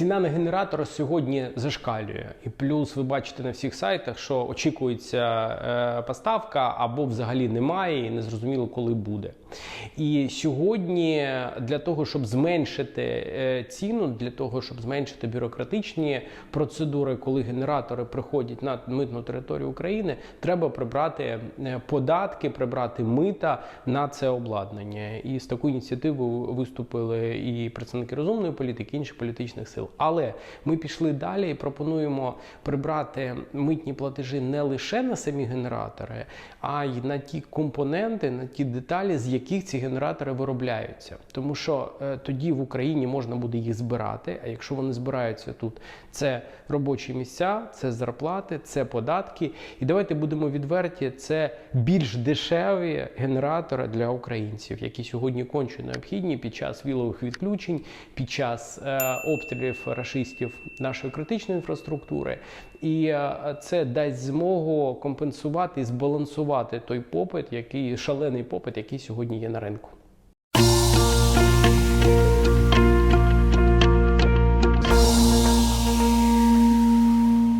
Ціна на генератор сьогодні зашкалює, і плюс ви бачите на всіх сайтах, що очікується е, поставка або взагалі немає, і не зрозуміло, коли буде. І сьогодні для того, щоб зменшити е, ціну, для того, щоб зменшити бюрократичні процедури, коли генератори приходять на митну територію України, треба прибрати е, податки, прибрати мита на це обладнання. І з такою ініціативою виступили і представники розумної політики, і інші політичних сил. Але ми пішли далі і пропонуємо прибрати митні платежі не лише на самі генератори, а й на ті компоненти, на ті деталі, з яких ці генератори виробляються. Тому що е, тоді в Україні можна буде їх збирати. А якщо вони збираються тут, це робочі місця, це зарплати, це податки. І давайте будемо відверті, це більш дешеві генератори для українців, які сьогодні конче необхідні під час вілових відключень, під час е, обстрілів рашистів нашої критичної інфраструктури. І е, це дасть змогу компенсувати і збалансувати той попит, який шалений попит, який сьогодні є на ринку.